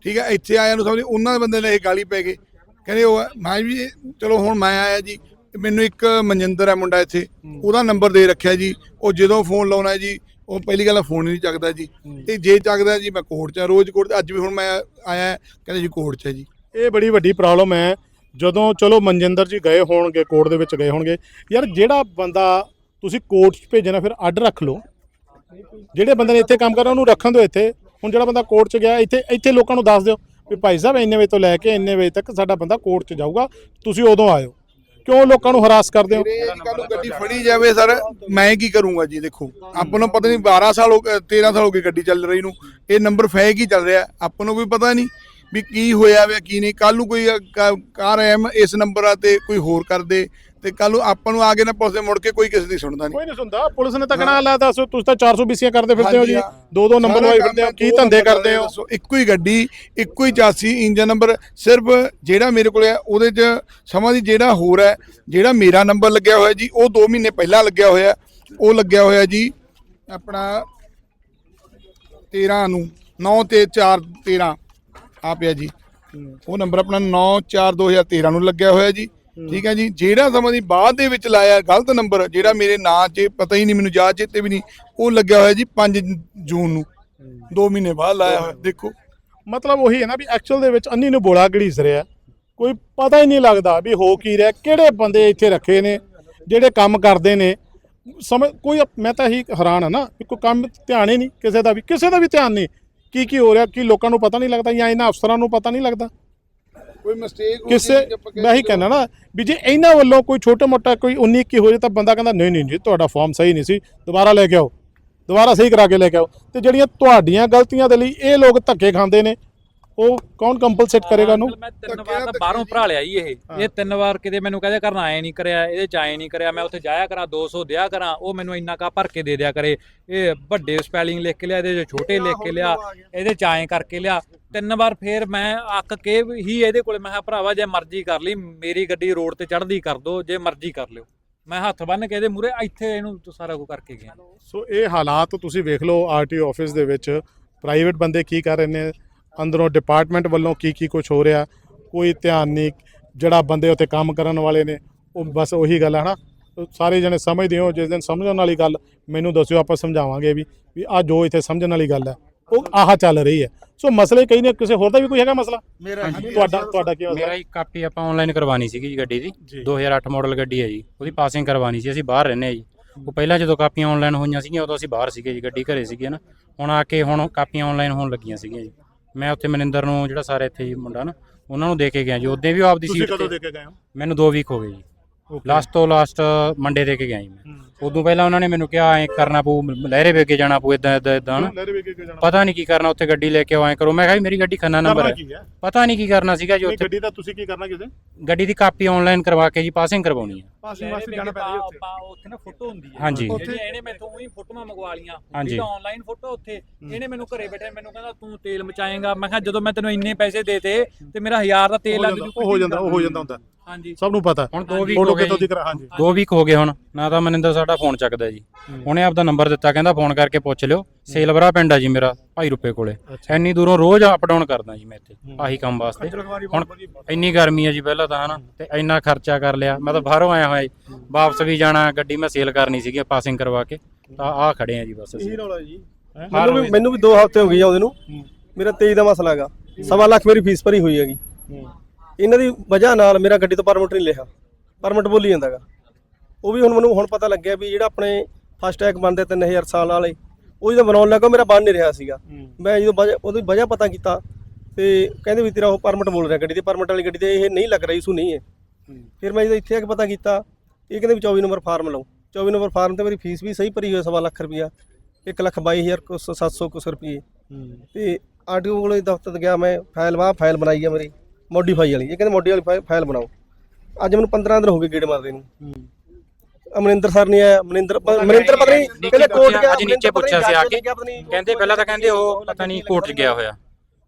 ਠੀਕ ਹੈ ਇੱਥੇ ਆਇਆ ਨੂੰ ਸਮਝ ਉਹਨਾਂ ਦੇ ਬੰਦੇ ਨੇ ਇਹ ਗਾਲੀ ਪੈ ਗਏ ਕਹਿੰਦੇ ਉਹ ਮੈਂ ਵੀ ਚਲੋ ਹੁਣ ਮੈਂ ਆਇਆ ਜੀ ਮੈਨੂੰ ਇੱਕ ਮਨਜਿੰਦਰ ਹੈ ਮੁੰਡਾ ਇੱਥੇ ਉਹਦਾ ਨੰਬਰ ਦੇ ਰੱਖਿਆ ਜੀ। ਉਹ ਜਦੋਂ ਫੋਨ ਲਾਉਣਾ ਹੈ ਜੀ ਉਹ ਪਹਿਲੀ ਗੱਲ ਫੋਨ ਨਹੀਂ ਚੱਕਦਾ ਜੀ। ਤੇ ਜੇ ਚੱਕਦਾ ਜੀ ਮੈਂ ਕੋਰਟ 'ਚ ਰੋਜ਼ ਕੋਰਟ। ਅੱਜ ਵੀ ਹੁਣ ਮੈਂ ਆਇਆ ਕਹਿੰਦੇ ਜੀ ਕੋਰਟ 'ਚ ਹੈ ਜੀ। ਇਹ ਬੜੀ ਵੱਡੀ ਪ੍ਰੋਬਲਮ ਹੈ। ਜਦੋਂ ਚਲੋ ਮਨਜਿੰਦਰ ਜੀ ਗਏ ਹੋਣਗੇ ਕੋਰਟ ਦੇ ਵਿੱਚ ਗਏ ਹੋਣਗੇ ਯਾਰ ਜਿਹੜਾ ਬੰਦਾ ਤੁਸੀਂ ਕੋਰਟ 'ਚ ਭੇਜਣਾ ਫਿਰ ਅੱਡ ਰੱਖ ਲਓ। ਜਿਹੜੇ ਬੰਦੇ ਨੇ ਇੱਥੇ ਕੰਮ ਕਰਨਾ ਉਹਨੂੰ ਰੱਖਣ ਦਿਓ ਇੱਥੇ। ਹੁਣ ਜਿਹੜਾ ਬੰਦਾ ਕੋਰਟ 'ਚ ਗਿਆ ਇੱਥੇ ਇੱਥੇ ਲੋਕਾਂ ਨੂੰ ਦੱਸ ਦਿਓ ਵੀ ਭਾਈ ਸਾਹਿਬ ਇੰਨੇ ਵਜੇ ਤੋਂ ਲੈ ਕੇ ਇੰਨੇ ਵਜੇ ਤੱਕ ਸਾਡਾ ਬੰਦਾ ਕੋਰਟ 'ਚ ਜਾਊਗਾ ਤੁਸੀਂ ਉਦੋਂ ਆਇਓ। ਕਿਉਂ ਲੋਕਾਂ ਨੂੰ ਹਰਾਸ ਕਰਦੇ ਹੋ? ਕੱਲ ਨੂੰ ਗੱਡੀ ਫੜੀ ਜਾਵੇ ਸਰ, ਮੈਂ ਕੀ ਕਰੂੰਗਾ ਜੀ, ਦੇਖੋ। ਆਪਾਂ ਨੂੰ ਪਤਾ ਨਹੀਂ 12 ਸਾਲ ਹੋ ਗਏ 13 ਸਾਲ ਹੋ ਗਏ ਗੱਡੀ ਚੱਲ ਰਹੀ ਨੂੰ। ਇਹ ਨੰਬਰ ਫੈਕ ਹੀ ਚੱਲ ਰਿਹਾ। ਆਪਾਂ ਨੂੰ ਕੋਈ ਪਤਾ ਨਹੀਂ ਵੀ ਕੀ ਹੋਇਆ ਵੇ, ਕੀ ਨਹੀਂ। ਕੱਲ ਨੂੰ ਕੋਈ ਕਾਰ ਐਮ ਇਸ ਨੰਬਰ ਤੇ ਕੋਈ ਹੋਰ ਕਰਦੇ ਤੇ ਕੱਲ ਨੂੰ ਆਪਾਂ ਨੂੰ ਆ ਕੇ ਨਾ ਪੁੱਛਦੇ ਮੁੜ ਕੇ ਕੋਈ ਕਿਸੇ ਦੀ ਸੁਣਦਾ ਨਹੀਂ ਕੋਈ ਨਹੀਂ ਸੁਣਦਾ। ਪੁਲਿਸ ਨੇ ਤਾਂ ਕਹਣਾ ਲਾ ਦੱਸੋ ਤੁਸੀਂ ਤਾਂ 400 ਬੀਸੀਆਂ ਕਰਦੇ ਫਿਰਦੇ ਹੋ ਜੀ। ਦੋ ਦੋ ਨੰਬਰ ਕੰਮ ਫਿਰਦੇ ਹੋ। ਕੀ ਦੋ ਧੰਦੇ ਕਰਦੇ ਹੋ? ਇੱਕੋ ਹੀ ਗੱਡੀ ਇੱਕੋ ਹੀ ਚਾਸੀ ਇੰਜਨ ਨੰਬਰ। ਸਿਰਫ ਜਿਹੜਾ ਮੇਰੇ ਕੋਲ ਹੈ ਉਹਦੇ 'ਚ ਸਮਾਂ ਦੀ ਜਿਹੜਾ ਹੋਰ ਹੈ ਜਿਹੜਾ ਮੇਰਾ ਨੰਬਰ ਲੱਗਿਆ ਹੋਇਆ ਜੀ ਉਹ 2 ਮਹੀਨੇ ਪਹਿਲਾਂ ਲੱਗਿਆ ਹੋਇਆ। ਉਹ ਲੱਗਿਆ ਹੋਇਆ ਜੀ ਆਪਣਾ 13 ਨੂੰ 9 ਤੇ 4 13 ਆ ਪਿਆ ਜੀ। ਉਹ ਨੰਬਰ ਆਪਣਾ 9 4 2013 ਨੂੰ ਲੱਗਿਆ ਹੋਇਆ ਜੀ। ਠੀਕ ਹੈ ਜੀ ਜਿਹੜਾ ਸਮਾਂ ਦੀ ਬਾਅਦ ਦੇ ਵਿੱਚ ਲਾਇਆ ਗਲਤ ਨੰਬਰ ਜਿਹੜਾ ਮੇਰੇ ਨਾਂ 'ਚ ਪਤਾ ਹੀ ਨਹੀਂ ਮੈਨੂੰ ਯਾਦ ਚੇਤੇ ਵੀ ਨਹੀਂ ਉਹ ਲੱਗਿਆ ਹੋਇਆ ਜੀ 5 ਜੂਨ ਨੂੰ। 2 ਮਹੀਨੇ ਬਾਅਦ ਲਾਇਆ ਹੋਇਆ ਦੇਖੋ। ਮਤਲਬ ਉਹੀ ਹੈ ਨਾ ਵੀ ਐਕਚੁਅਲ ਦੇ ਵਿੱਚ ਅੰਨੀ ਨੂੰ ਬੋਲਾ ਘੜੀਸ ਰਿਹਾ। ਕੋਈ ਪਤਾ ਹੀ ਨਹੀਂ ਲੱਗਦਾ ਵੀ ਹੋ ਕੀ ਰਿਹਾ ਕਿਹੜੇ ਬੰਦੇ ਇੱਥੇ ਰੱਖੇ ਨੇ ਜਿਹੜੇ ਕੰਮ ਕਰਦੇ ਨੇ। ਸਮਝ ਕੋਈ ਮੈਂ ਤਾਂ ਇਹੀ ਹੈਰਾਨ ਆ ਨਾ ਕੋਈ ਕੰਮ ਧਿਆਨ ਹੀ ਨਹੀਂ ਕਿਸੇ ਦਾ ਵੀ ਕਿਸੇ ਦਾ ਵੀ ਧਿਆਨ ਨਹੀਂ। ਕੀ ਕੀ ਹੋ ਰਿਹਾ ਕੀ ਲੋਕਾਂ ਨੂੰ ਪਤਾ ਨਹੀਂ ਲੱਗਦਾ ਜਾਂ ਇਹਨਾਂ ਅਫਸਰਾਂ ਨੂੰ ਪਤਾ ਨਹੀਂ ਲੱਗਦਾ। ਕੋਈ ਮਿਸਟੇਕ ਕਿਸੇ ਮੈਂ ਹੀ ਕਹਿੰਦਾ ਨਾ ਵੀ ਜੇ ਇਹਨਾਂ ਵੱਲੋਂ ਕੋਈ ਛੋਟਾ ਮੋਟਾ ਕੋਈ 19 ਕੀ ਹੋ ਜੇ ਤਾਂ ਬੰਦਾ ਕਹਿੰਦਾ ਨਹੀਂ ਨਹੀਂ ਜੀ ਤੁਹਾਡਾ ਫਾਰਮ ਸਹੀ ਨਹੀਂ ਸੀ ਦੁਬਾਰਾ ਲੈ ਕੇ ਆਓ ਦੁਬਾਰਾ ਸਹੀ ਕਰਾ ਕੇ ਲੈ ਕੇ ਆਓ। ਤੇ ਜਿਹੜੀਆਂ ਤੁਹਾਡੀਆਂ ਗਲਤੀਆਂ ਦੇ ਲਈ ਇਹ ਲੋਕ ਧੱਕੇ ਖਾਂਦੇ ਨੇ ਉਹ ਕੌਣ ਕੰਪਲਸੇਟ ਕਰੇਗਾ ਉਹਨੂੰ? ਮੈਂ ਤਿੰਨ ਵਾਰ ਤਾਂ ਬਾਹਰੋਂ ਭਰਾ ਲਿਆ ਜੀ ਇਹ। ਇਹ ਤਿੰਨ ਵਾਰ ਕਿਤੇ ਮੈਨੂੰ ਕਹਦੇ ਕਰਨਾ ਆਏ ਨਹੀਂ ਕਰਿਆ ਇਹਦੇ ਚ ਆਏ ਨਹੀਂ ਕਰਿਆ ਮੈਂ ਉੱਥੇ ਜਾਇਆ ਕਰਾਂ 200 ਦਿਆ ਕਰਾਂ ਉਹ ਮੈਨੂੰ ਇੰਨਾ ਕਾ ਭਰ ਕੇ ਦੇ ਦਿਆ ਕਰੇ। ਇਹ ਵੱਡੇ ਸਪੈਲਿੰਗ ਲਿਖ ਕੇ ਲਿਆ ਇਹਦੇ ਚ ਛੋਟੇ ਲਿਖ ਕੇ ਲਿਆ ਇਹਦੇ ਚ ਆਏ ਕਰਕੇ ਲਿਆ। ਤਿੰਨ ਵਾਰ ਫੇਰ ਮੈਂ ਅੱਕ ਕੇ ਹੀ ਇਹਦੇ ਕੋਲੇ ਮੈਂ ਕਿਹਾ ਭਰਾਵਾ ਜੇ ਮਰਜ਼ੀ ਕਰ ਲਈ ਮੇਰੀ ਗੱਡੀ ਰੋਡ ਤੇ ਚੜ੍ਹਦੀ ਕਰ ਦੋ ਜੇ ਮਰਜ਼ੀ ਕਰ ਲਿਓ। ਮੈਂ ਹੱਥ ਬੰਨ ਕੇ ਇਹਦੇ ਮੂਰੇ ਇੱਥੇ ਇਹਨੂੰ ਸਾਰਾ ਕੁਝ ਕਰਕੇ ਗਿਆ। ਸੋ ਇਹ ਹਾਲਾਤ ਤੁਸੀਂ ਵੇਖ ਲਓ ਆਰਟੀਓ ਆਫਿਸ ਦੇ ਵਿੱਚ ਪ੍ਰਾਈਵੇਟ ਬੰਦੇ ਕੀ ਕਰ ਰਹੇ ਨੇ ਅੰਦਰੋਂ ਡਿਪਾਰਟਮੈਂਟ ਵੱਲੋਂ ਕੀ ਕੀ ਕੁਝ ਹੋ ਰਿਹਾ ਕੋਈ ਧਿਆਨ ਨਹੀਂ ਜਿਹੜਾ ਬੰਦੇ ਉੱਤੇ ਕੰਮ ਕਰਨ ਵਾਲੇ ਨੇ ਉਹ ਬਸ ਉਹੀ ਗੱਲ ਹੈ ਨਾ ਸਾਰੇ ਜਣੇ ਸਮਝਦੇ ਹੋ ਜਿਸ ਦਿਨ ਸਮਝਣ ਵਾਲੀ ਗੱਲ ਮੈਨੂੰ ਦੱਸਿਓ ਆਪਾਂ ਸਮਝਾਵਾਂਗੇ ਵੀ ਵੀ ਆ ਜੋ ਇੱਥੇ ਸਮਝਣ ਵਾਲੀ ਗੱਲ ਹੈ ਉਹ ਆਹ ਚੱਲ ਰਹੀ ਹੈ। ਸੋ ਮਸਲੇ ਕਈ ਨੇ ਕਿਸੇ ਹੋਰ ਦਾ ਵੀ ਕੋਈ ਹੈਗਾ ਮਸਲਾ? ਮੇਰਾ ਤੁਹਾਡਾ ਤੁਹਾਡਾ ਕੀ ਮੇਰਾ ਮਸਲਾ ਇੱਕ ਕਾਪੀ ਆਪਾਂ ਆਨਲਾਈਨ ਕਰਵਾਣੀ ਸੀਗੀ ਜੀ ਗੱਡੀ ਦੀ। ਜੀ। 2008 ਮਾਡਲ ਗੱਡੀ ਹੈ ਜੀ ਉਹਦੀ ਪਾਸਿੰਗ ਕਰਵਾਣੀ ਸੀ ਅਸੀਂ ਬਾਹਰ ਰਹਿੰਦੇ ਆ ਜੀ। ਉਹ ਪਹਿਲਾਂ ਜਦੋਂ ਕਾਪੀਆਂ ਆਨਲਾਈਨ ਹੋਈਆਂ ਸੀਗੀਆਂ ਉਦੋਂ ਅਸੀਂ ਬਾਹਰ ਸੀਗੇ ਜੀ ਗੱਡੀ ਘਰੇ ਸੀਗੀ ਨਾ ਹੁਣ ਆ ਕੇ ਹੁਣ ਕਾਪੀਆਂ ਆਨਲਾਈਨ ਹੋਣ ਲੱਗੀਆਂ ਸੀਗੀਆਂ ਜੀ। ਮੈਂ ਉੱਥੇ ਮਨਿੰਦਰ ਨੂੰ ਜਿਹੜਾ ਸਾਰੇ ਇੱਥੇ ਮੁੰਡਾ ਨਾ ਉਹਨਾਂ ਨੂੰ ਦੇ ਕੇ ਗਿਆ ਜੀ ਉਹਦੇ ਵੀ ਉਹ ਆਪਦੀ ਤੁਸੀਂ ਸੀਟ ਕਦੋਂ ਤੇ ਦੇ ਕੇ ਗਏ ਹੋ ਮੈਨੂੰ 2 ਵੀਕ ਹੋ ਗਏ ਜੀ. ਲਾਸਟ ਤੋਂ ਲਾਸਟ ਮੰਡੇ ਦੇ ਕੇ ਗਿਆ ਜੀ ਮੈਂ। ਉਦੋਂ ਪਹਿਲਾਂ ਉਹਨਾਂ ਨੇ ਮੈਨੂੰ ਕਿਹਾ ਐ ਕਰਨਾ ਪਊ ਲਹਿਰੇ ਵੇਗੇ ਜਾਣਾ ਪਊ ਇਦਾਂ ਇਦਾਂ ਇਦਾਂ ਵੇਖ ਕੇ ਪਤਾ ਨਹੀਂ ਕੀ ਕਰਨਾ ਉੱਥੇ ਗੱਡੀ ਲੈ ਕੇ ਆਓ ਐ ਕਰੋ। ਮੈਂ ਕਿਹਾ ਮੇਰੀ ਗੱਡੀ ਖੰਨਾ ਨੰਬਰ ਹੈ। ਕੀ ਪਤਾ ਨਹੀਂ ਕੀ ਕਰਨਾ ਸੀਗਾ ਜੀ ਉੱਥੇ। ਗੱਡੀ ਦਾ ਤੁਸੀਂ ਕੀ ਕਰਨਾ ਕਿਸੇ? ਗੱਡੀ ਦੀ ਕਾਪੀ ਆਨਲਾਈਨ ਕਰਵਾ ਕੇ ਜੀ ਪਾਸਿੰਗ ਕਰਵਾਉਣੀ ਹੈ। ਪਾਸਿੰਗ ਵਾਸਤੇ ਜਾਣਾ ਪੈਂਦਾ ਜੀ ਉੱਥੇ। ਉੱਥੇ ਨਾ ਫੋਟੋ ਹੁੰਦੀ ਹੈ। ਹਾਂਜੀ। ਇਹਨੇ ਮੈਥੋਂ ਉਹੀ ਫੋਟੋਆਂ ਮੰਗਵਾ ਲੀਆਂ ਹਾਂਜੀ। ਆਨਲਾਈਨ ਫੋਟੋ ਉੱਥੇ। ਇਹਨੇ ਮੈਨੂੰ ਘਰੇ ਬੈਠੇ ਮੈਨੂੰ ਕਹਿੰਦਾ ਤੂੰ ਤੇਲ ਮਚਾਏਗਾ। ਮੈਂ ਕਿਹਾ ਜਦੋਂ ਮੈਂ ਤੈਨੂੰ ਇੰਨੇ ਪੈਸੇ ਦੇਤੇ ਤੇ ਮੇਰਾ 1000 ਦਾ ਤੇਲ ਲੱਗ ਜੂ ਉਹ ਹੋ ਜਾਂਦਾ ਉਹ ਹੋ ਜਾਂਦਾ ਹੁੰਦਾ। ਹਾਂਜੀ। ਸਭ ਨੂੰ ਪਤਾ। ਹੁਣ ਦੋ ਵੀਕ ਫੋਟੋ ਹੋ ਗਏ ਕਿਤੋਂ ਦੀ। ਕਰਾ ਹਾਂਜੀ। ਦੋ ਵੀਕ ਹੋ ਗਏ ਹੁਣ। ਨਾ ਤਾਂ ਮਨਿੰਦਰ ਸਾਡਾ ਫੋਨ ਚੱਕਦਾ ਜੀ। ਉਹਨੇ ਆਪਦਾ ਨੰਬਰ ਦਿੱਤਾ ਕਹਿੰਦਾ ਫੋਨ ਕਰਕੇ ਪੁੱਛ ਲਿਓ। ਸੇਲਵਰਾ ਪਿੰਡ ਆ ਜੀ ਮੇਰਾ ਭਾਈ ਰੁਪਏ ਕੋਲੇ। ਇੰਨੀ ਦੂਰੋਂ ਰੋਜ਼ ਅਪ ਡਾਊਨ ਕਰਦਾ ਜੀ ਮੈਂ ਇੱਥੇ ਆਹੀ ਕੰਮ ਵਾਸਤੇ। ਹੁਣ ਇੰਨੀ ਗਰਮੀ ਹੈ ਜੀ ਪਹਿਲਾਂ ਤਾਂ ਹਨਾ। ਤੇ ਇੰਨਾ ਖਰਚਾ ਕਰ ਲਿਆ। ਮੈਂ ਤਾਂ ਬਾਹਰੋਂ ਆਇਆ ਹੋਇਆ ਜੀ। ਵਾਪਸ ਵੀ ਜਾਣਾ ਗੱਡੀ ਮੈਂ ਸੇਲ ਕਰਨੀ ਸੀਗੀ ਪਾਸਿੰਗ ਕਰਵਾ ਕੇ। ਤਾਂ ਆਹ ਖੜੇ ਆ ਜੀ ਬਸ ਅਸੀਂ। ਰੌਲਾ ਜੀ। ਮੈਨੂੰ ਵੀ ਮੈਨੂੰ ਵੀ 2 ਹਫ਼ਤੇ ਹੋ ਗਏ ਆ ਉਹਦੇ ਨੂੰ। ਮੇਰਾ 23 ਦਾ ਮਸਲਾ ਹੈਗਾ। ਸਵਾ ਲੱਖ ਮੇਰੀ ਫੀਸ ਭਰੀ ਹੋਈ ਹੈਗੀ। ਇਹਨਾਂ ਦੀ ਵਜ੍ਹਾ ਨਾਲ ਮੇਰਾ ਗੱਡੀ ਤੋਂ ਪਰਮਿਟ ਨਹੀਂ ਲਿਆ। ਪਰਮਿਟ ਬੋਲੀ ਜਾਂਦਾਗਾ। ਉਹ ਵੀ ਹੁਣ ਮੈਨੂੰ ਹੁਣ ਪਤਾ ਲੱਗਿਆ ਵੀ ਜਿਹੜਾ ਆਪਣੇ ਫਸਟ ਟੈਗ ਬਣਦੇ 3000 ਸਾਲ ਵਾਲੇ ਉਹ ਜਦੋਂ ਬਣਾਉਣ ਲੱਗਾ ਮੇਰਾ ਬਣ ਨਹੀਂ ਰਿਹਾ ਸੀਗਾ। ਮੈਂ ਜਦੋਂ ਉਹਦੀ ਵਜ੍ਹਾ ਪਤਾ ਕੀਤਾ ਤੇ ਕਹਿੰਦੇ ਵੀ ਤੇਰਾ ਉਹ ਪਰਮਿਟ ਬੋਲ ਰਿਹਾ ਗੱਡੀ ਤੇ ਪਰਮਿਟ ਵਾਲੀ ਗੱਡੀ ਤੇ ਇਹ ਨਹੀਂ ਲੱਗ ਰਹੀ ਸੂ ਨਹੀਂ ਹੈ। ਫਿਰ ਮੈਂ ਜਦੋਂ ਇੱਥੇ ਆ ਕੇ ਪਤਾ ਕੀਤਾ ਇਹ ਕਹਿੰਦੇ ਵੀ 24 ਨੰਬਰ ਫਾਰਮ ਲਓ। 24 ਨੰਬਰ ਫਾਰਮ ਤੇ ਮੇਰੀ ਫੀਸ ਵੀ ਸਹੀ ਭਰੀ ਹੋਈ ਸਵਾ ਲੱਖ ਰੁਪਈਆ। ਇੱਕ ਲੱਖ ਬਾਈ ਹਜ਼ਾਰ ਕੁਛ 700 ਕੁਛ ਰੁਪਏ ਤੇ ਆਰਟੀਓ ਕੋਲੇ ਦਫ਼ਤਰ ਗਿਆ ਮੈਂ ਫਾਈਲ ਵਾ ਫਾਈਲ ਬਣਾਈ ਆ ਮੇਰੀ। ਮੋਡੀਫਾਈ ਵਾਲੀ। ਇਹ ਕਹਿੰਦੇ ਮੋਡੀ ਵਾਲੀ ਫਾਈ- ਫਾਈਲ ਬਣਾਓ। ਅੱਜ ਮੈਨੂੰ 15 ਦਿਨ ਹੋ ਗਏ ਗੇੜ ਮਾਰਦੇ ਨੂੰ। ਅਮਰਿੰਦਰ ਸਰ ਨਹੀਂ ਆਇਆ। ਮਨਿੰਦਰ ਮਨਿੰਦਰ ਪਤਾ ਨਹੀਂ ਕਹਿੰਦੇ ਕੋਰਟ ਗਿਆ ਅੱਜ ਨੀਚੇ ਪੁੱਛਿਆ ਸੀ ਆ ਕੇ। ਕਹਿੰਦੇ ਪਹਿਲਾਂ ਤਾਂ ਕਹਿੰਦੇ ਉਹ ਪਤਾ ਨਹੀਂ ਕੋਰਟ 'ਚ ਗਿਆ ਹੋਇਆ।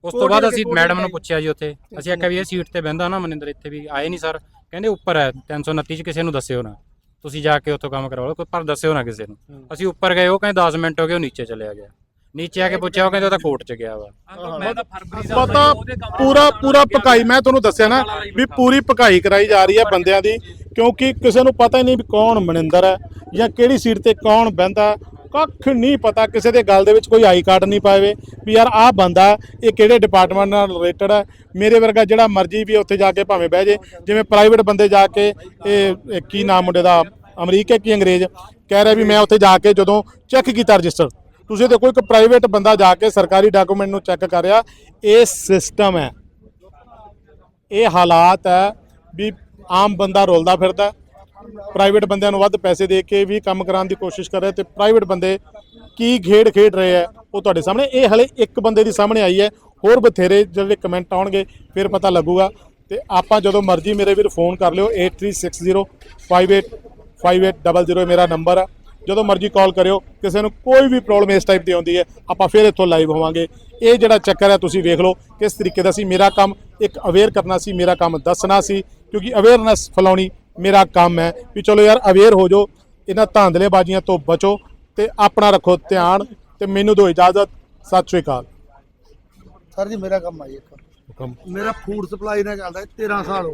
ਉਸ ਤੋਂ ਬਾਅਦ ਅਸੀਂ ਮੈਡਮ ਨੂੰ ਪੁੱਛਿਆ ਜੀ ਉੱਥੇ। ਅਸੀਂ ਆਖਿਆ ਵੀ ਇਹ ਸੀਟ ਤੇ ਬਹਿੰਦਾ ਨਾ ਮਨਿੰਦਰ ਇੱਥੇ ਵੀ ਆਏ ਨਹੀਂ ਸਰ। ਕਹਿੰਦੇ ਉੱਪਰ ਹੈ 329 ਚ ਕਿਸੇ ਨੂੰ ਦੱਸਿਓ ਨਾ। ਤੁਸੀਂ ਜਾ ਕੇ ਉੱਥੋਂ ਕੰਮ ਕਰਵਾ ਲਓ ਪਰ ਦੱਸਿਓ ਨਾ ਕਿਸੇ ਨੂੰ। ਅਸੀਂ ਉੱਪਰ ਗਏ ਉਹ ਕਹਿੰਦੇ 10 ਮਿੰਟ ਹੋ ਗਏ ਉਹ ਨੀਚੇ ਚਲਿਆ ਗਿਆ। ਨੀਚੇ ਆ ਕੇ ਪੁੱਛਿਆ ਉਹ ਕਹਿੰਦੇ ਉਹ ਤਾਂ ਕੋਰਟ 'ਚ ਗਿਆ ਵਾ। ਮੈਂ ਤਾਂ ਫਰਵਰੀ ਦਾ ਪਤਾ ਪੂਰਾ ਪੂਰਾ ਪਕਾਈ ਮੈਂ ਤੁਹਾਨੂੰ ਦੱਸਿਆ ਨਾ ਵੀ ਪੂਰੀ ਪਕਾਈ ਕਰਾਈ ਜਾ ਰਹੀ ਹੈ ਬੰਦਿਆਂ ਦੀ ਕਿਉਂਕਿ ਕਿਸੇ ਨੂੰ ਪਤਾ ਹੀ ਨਹੀਂ ਵੀ ਕੌਣ ਮਨਿੰਦਰ ਹੈ ਜਾਂ ਕਿਹੜੀ ਸੀਟ ਤੇ ਕੌਣ ਬਹਿੰਦਾ। ਕੱਖ ਨਹੀਂ ਪਤਾ ਕਿਸੇ ਦੇ ਗੱਲ ਦੇ ਵਿੱਚ ਕੋਈ ਆਈ ਕਾਰਡ ਨਹੀਂ ਪਾਵੇ ਵੀ ਯਾਰ ਆਹ ਬੰਦਾ ਇਹ ਕਿਹੜੇ ਡਿਪਾਰਟਮੈਂਟ ਨਾਲ ਰਿਲੇਟਡ ਹੈ। ਮੇਰੇ ਵਰਗਾ ਜਿਹੜਾ ਮਰਜ਼ੀ ਵੀ ਉੱਥੇ ਜਾ ਕੇ ਭਾਵੇਂ ਬਹਿ ਜੇ ਜਿਵੇਂ ਪ੍ਰਾਈਵੇਟ ਬੰਦੇ ਜਾ ਕੇ ਇਹ ਇਹ ਕੀ ਨਾਮ ਮੁੰਡੇ ਦਾ ਅਮਰੀਕਾ ਕੀ ਅੰਗਰੇਜ਼? ਕਹਿ ਰਿਹਾ ਵੀ ਮੈਂ ਉੱਥੇ ਜਾ ਕੇ ਜਦੋਂ ਚੈੱਕ ਕੀਤਾ ਰਜਿਸਟਰ ਤੁਸੀਂ ਦੇਖੋ ਇੱਕ ਪ੍ਰਾਈਵੇਟ ਬੰਦਾ ਜਾ ਕੇ ਸਰਕਾਰੀ ਡਾਕੂਮੈਂਟ ਨੂੰ ਚੈੱਕ ਕਰ ਰਿਹਾ ਇਹ ਸਿਸਟਮ ਹੈ। ਇਹ ਹਾਲਾਤ ਹੈ ਵੀ ਆਮ ਬੰਦਾ ਰੋਲਦਾ ਫਿਰਦਾ ਪ੍ਰਾਈਵੇਟ ਬੰਦਿਆਂ ਨੂੰ ਵੱਧ ਪੈਸੇ ਦੇ ਕੇ ਵੀ ਕੰਮ ਕਰਾਉਣ ਦੀ ਕੋਸ਼ਿਸ਼ ਕਰ ਰਿਹਾ ਤੇ ਪ੍ਰਾਈਵੇਟ ਬੰਦੇ ਕੀ ਖੇਡ ਖੇਡ ਰਹੇ ਹੈ, ਉਹ ਤੁਹਾਡੇ ਸਾਹਮਣੇ। ਇਹ ਹਲੇ ਇੱਕ ਬੰਦੇ ਦੀ ਸਾਹਮਣੇ ਆਈ ਹੈ, ਹੋਰ ਬਥੇਰੇ ਜਿਹੜੇ ਕਮੈਂਟ ਆਉਣਗੇ, ਫਿਰ ਪਤਾ ਲੱਗੂਗਾ। ਤੇ ਆਪਾਂ ਜਦੋਂ ਮਰਜ਼ੀ ਮੇਰੇ ਵੀਰ ਫੋਨ ਕਰ ਲਿਓ 8360585800 ਮੇਰਾ ਨੰਬਰ ਆ। ਜਦੋਂ ਮਰਜ਼ੀ ਕਾਲ ਕਰਿਓ ਕਿਸੇ ਨੂੰ ਕੋਈ ਵੀ ਪ੍ਰੋਬਲਮ ਇਸ ਟਾਈਪ ਦੀ ਆਉਂਦੀ ਹੈ ਆਪਾਂ ਫਿਰ ਇੱਥੋਂ ਲਾਈਵ ਹੋਵਾਂਗੇ। ਇਹ ਜਿਹੜਾ ਚੱਕਰ ਹੈ ਤੁਸੀਂ ਵੇਖ ਲਓ ਕਿਸ ਤਰੀਕੇ ਦਾ ਸੀ। ਮੇਰਾ ਕੰਮ ਇੱਕ ਅਵੇਅਰ ਕਰਨਾ ਸੀ ਮੇਰਾ ਕੰਮ ਦੱਸਣਾ ਸੀ ਕਿਉਂਕਿ ਅਵੇਅਰਨੈਸ ਫੈਲਾਉਣੀ ਮੇਰਾ ਕੰਮ ਹੈ ਵੀ ਚਲੋ ਯਾਰ ਅਵੇਅਰ ਹੋ ਜਾਓ ਇਹਨਾਂ ਧਾਂਦਲੇਬਾਜ਼ੀਆਂ ਤੋਂ ਬਚੋ ਤੇ ਆਪਣਾ ਰੱਖੋ ਧਿਆਨ ਤੇ ਮੈਨੂੰ ਦਿਓ ਇਜਾਜ਼ਤ। ਸਤਿ ਸ਼੍ਰੀ ਅਕਾਲ। ਸਰ ਜੀ ਮੇਰਾ ਕੰਮ ਆ ਜੀ ਇੱਕ। ਮੇਰਾ ਫੂਡ ਸਪਲਾਈ ਨਾਲ ਚੱਲਦਾ ਹੈ 13 ਸਾਲ ਹੋ ਗਏ।